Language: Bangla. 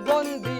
bondi